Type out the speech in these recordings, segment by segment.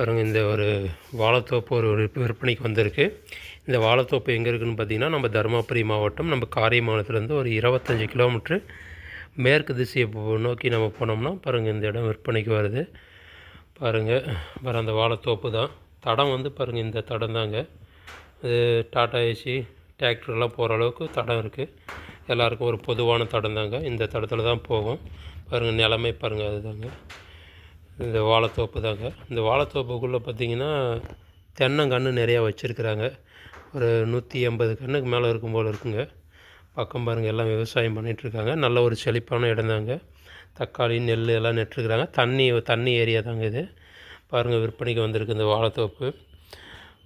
பாருங்கள் இந்த ஒரு வாழைத்தோப்பு ஒரு விற்பனைக்கு வந்திருக்கு. இந்த வாழைத்தோப்பு எங்கே இருக்குதுன்னு பார்த்தீங்கன்னா நம்ம தருமபுரி மாவட்டம் நம்ம காரியமானத்துலேருந்து ஒரு இருபத்தஞ்சி கிலோமீட்ரு மேற்கு திசையை நோக்கி நம்ம போனோம்னா பாருங்கள் இந்த இடம் விற்பனைக்கு வருது. பாருங்கள் பாரு அந்த வாழைத்தோப்பு தான். தடம் வந்து பாருங்கள் இந்த தடம் தாங்க. இது டாடா ஏசி டிராக்டர்லாம் போகிற அளவுக்கு தடம் இருக்குது எல்லாருக்கும் ஒரு பொதுவான தடம் தாங்க. இந்த தடத்தில் தான் போகும். பாருங்கள் நிலமை பாருங்கள் அதுதாங்க. இந்த வாழைத்தோப்பு தாங்க. இந்த வாழைத்தோப்புக்குள்ளே பார்த்தீங்கன்னா தென்னங்கன்று நிறையா வச்சுருக்குறாங்க. ஒரு நூற்றி எண்பது கன்றுக்கு மேலே இருக்கும் போல் இருக்குங்க. பக்கம் பாருங்கள் எல்லாம் விவசாயம் பண்ணிகிட்ருக்காங்க நல்ல ஒரு செழிப்பான இடம் தாங்க. தக்காளி நெல் எல்லாம் நட்டுருக்குறாங்க. தண்ணி தண்ணி ஏரியா தாங்க இது. பாருங்கள் விற்பனைக்கு வந்திருக்கு இந்த வாழைத்தோப்பு.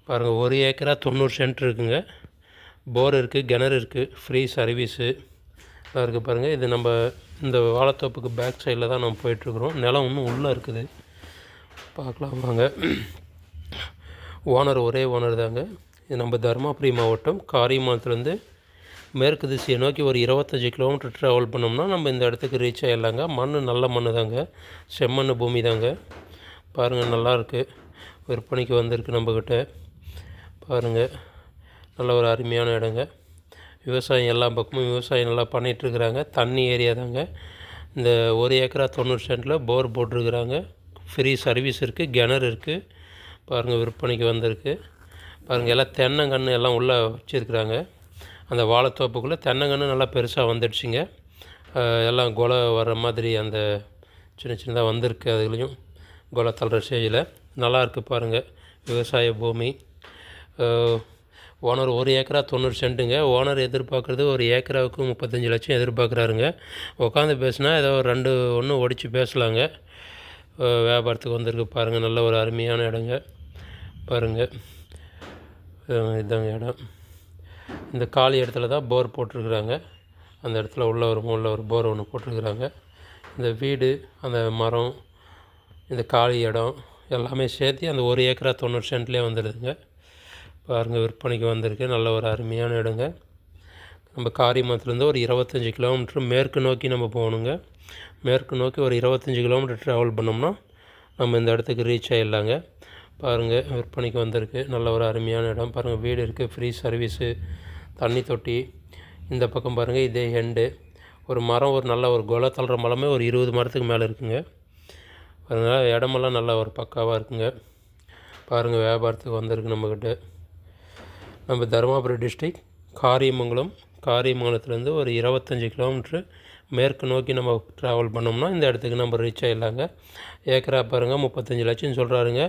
பாருங்கள் ஒரு ஏக்கரா தொண்ணூறு சென்ட் இருக்குங்க. போர் இருக்குது கிணறு இருக்குது ஃப்ரீ சர்வீஸு இருக்குது பாருங்கள் இது நம்ம இந்த வாழைத்தோப்புக்கு பேக் சைடில் தான் நம்ம போயிட்டுருக்குறோம். நிலம் இன்னும் உள்ளே இருக்குது. பார்க்கலாம் வாங்க. ஓனர் ஒரே ஓனர் தாங்க. இது நம்ம தருமபுரி மாவட்டம். காரியமானத்துலேருந்து மேற்கு திசையை நோக்கி ஒரு இருபத்தஞ்சி கிலோமீட்டர் ட்ராவல் பண்ணோம்னா நம்ம இந்த இடத்துக்கு ரீச் ஆகிடலாங்க மண் நல்ல மண் தாங்க. செம்மண் பூமி தாங்க. பாருங்கள் நல்லா இருக்குது விற்பனைக்கு வந்திருக்கு நம்மக்கிட்ட பாருங்கள் நல்ல ஒரு அருமையான இடங்க. விவசாயம் எல்லா பக்கமும் விவசாயம் நல்லா பண்ணிகிட்ருக்குறாங்க. தண்ணி ஏரியா தாங்க. இந்த ஒரு ஏக்கரா தொண்ணூறு சென்ட்டில் போர் போட்டிருக்குறாங்க. ஃப்ரீ சர்வீஸ் இருக்குது கிணறு இருக்குது பாருங்கள் விற்பனைக்கு வந்திருக்கு. பாருங்கள் எல்லாம் தென்னங்கன்று எல்லாம் உள்ளே வச்சுருக்குறாங்க. அந்த வாழைத்தோப்புக்குள்ளே தென்னங்கன்று நல்லா பெருசாக வந்துடுச்சுங்க. எல்லாம் கொலை வர்ற மாதிரி அந்த சின்ன சின்னதாக வந்திருக்கு அதுலேயும். கொலை தள்ளுற ஸ்டேஜில் நல்லா இருக்குது பாருங்கள் விவசாய பூமி. ஓனர் ஒரு ஏக்கரா தொண்ணூறு சென்ட்டுங்க. ஓனர் எதிர்பார்க்குறது ஒரு ஏக்கராவுக்கு முப்பத்தஞ்சு லட்சம் எதிர்பார்க்குறாருங்க. உட்காந்து பேசுனா ஏதோ ஒரு ரெண்டு ஒன்று ஒடிச்சு பேசலாங்க. வியாபாரத்துக்கு வந்திருக்கு பாருங்கள் நல்ல ஒரு அருமையான இடங்க. பாருங்கள் இதுதாங்க இதாங்க இடம். இந்த காலி இடத்துல தான் போர் போட்டிருக்குறாங்க. அந்த இடத்துல உள்ள ஒரு உள்ள ஒரு போர் ஒன்று போட்டிருக்குறாங்க. இந்த வீடு அந்த மரம் இந்த காலி இடம் எல்லாமே சேர்த்து அந்த ஒரு ஏக்கரா தொண்ணூறு சென்ட்லேயே வந்துடுதுங்க. பாருங்கள் விற்பனைக்கு வந்திருக்கு. நல்ல ஒரு அருமையான இடங்க. நம்ம காரியமத்துலேருந்து ஒரு இருபத்தஞ்சி கிலோமீட்ரு மேற்கு நோக்கி நம்ம போகணுங்க. மேற்கு நோக்கி ஒரு இருபத்தஞ்சி கிலோமீட்டர் ட்ராவல் பண்ணோம்னா நம்ம இந்த இடத்துக்கு ரீச் ஆகிடலாங்க பாருங்கள் விற்பனைக்கு வந்திருக்கு. நல்ல ஒரு அருமையான இடம். பாருங்கள் வீடு இருக்குது ஃப்ரீ சர்வீஸு தண்ணி தொட்டி. இந்த பக்கம் பாருங்கள் இதே ஹெண்டு ஒரு மரம் ஒரு நல்ல ஒரு கொலை தள்ளுற மரமே ஒரு இருபது மரத்துக்கு மேலே இருக்குங்க. அதனால் இடமெல்லாம் நல்லா ஒரு பக்காவாக இருக்குங்க. பாருங்கள் வியாபாரத்துக்கு வந்திருக்கு நம்மக்கிட்ட நம்ம தருமபுரி டிஸ்ட்ரிக் காரியமங்கலம் காரியமங்கலத்துலேருந்து ஒரு இருபத்தஞ்சி கிலோமீட்ரு மேற்கு நோக்கி நம்ம ட்ராவல் பண்ணோம்னா இந்த இடத்துக்கு நம்ம ரீச் ஆகிடலாங்க ஏக்கரா பாருங்கள் முப்பத்தஞ்சு லட்சம் சொல்கிறாருங்க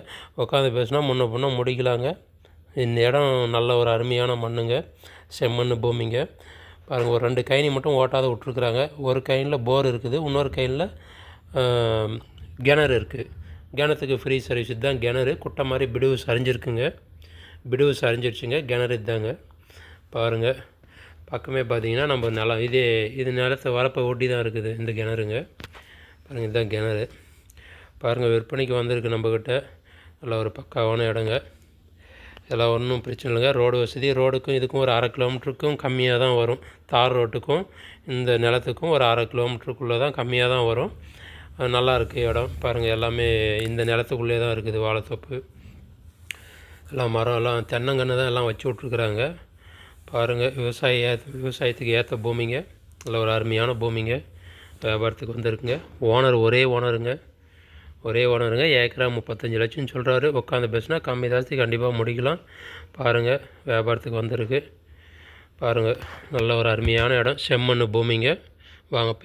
உட்காந்து பேசினா முன்ன பின்ன முடிக்கலாங்க. இந்த இடம் நல்ல ஒரு அருமையான மண்ணுங்க செம்மண் பூமிங்க. பாருங்கள் ஒரு ரெண்டு கயனி மட்டும் ஓட்டாத விட்ருக்குறாங்க ஒரு கயனில் போர் இருக்குது இன்னொரு கயனில் கிணறு இருக்குது கிணத்துக்கு ஃப்ரீ சர்வீஸ் தான் கிணறு. குட்டை மாதிரி பிடிவு சரிஞ்சிருக்குங்க. பிடுவு சரிஞ்சிருச்சுங்க கிணறு இதுதாங்க பாருங்கள் பக்கமே பார்த்தீங்கன்னா நம்ம நிலம் இதே இது நிலத்தை வரப்பை ஒட்டி தான் இருக்குது இந்த கிணறுங்க. பாருங்கள் இதுதான் கிணறு. பாருங்கள் விற்பனைக்கு வந்திருக்கு நம்மக்கிட்ட நல்லா ஒரு பக்காவான இடங்க. இதெல்லாம் ஒன்றும் பிரச்சனை இல்லைங்க. ரோடு வசதி ரோடுக்கும் இதுக்கும் ஒரு அரை கிலோமீட்டருக்கும் கம்மியாக தான் வரும். தார் ரோட்டுக்கும் இந்த நிலத்துக்கும் ஒரு அரை கிலோமீட்டருக்குள்ளே தான் கம்மியாக தான் வரும் நல்லா இருக்குது இடம். பாருங்கள் எல்லாமே இந்த நிலத்துக்குள்ளே தான் இருக்குது வாழைத்தோப்பு. எல்லாம் மரம் எல்லாம் தென்னங்கன்று தான் எல்லாம் வச்சு விட்ருக்குறாங்க பாருங்கள் விவசாய விவசாயத்துக்கு ஏற்ற பூமிங்க. நல்ல ஒரு அருமையான பூமிங்க. வியாபாரத்துக்கு வந்திருக்குங்க. ஓனர் ஒரே ஓனருங்க. ஒரே ஓனருங்க. ஏக்கரா முப்பத்தஞ்சு லட்சம் சொல்கிறாரு உட்காந்து பேசினா கம்மி ஜாஸ்தி கண்டிப்பாக முடிக்கலாம். பாருங்கள் வியாபாரத்துக்கு வந்திருக்கு. பாருங்கள் நல்ல ஒரு அருமையான இடம். செம்மண் பூமிங்க. வாங்க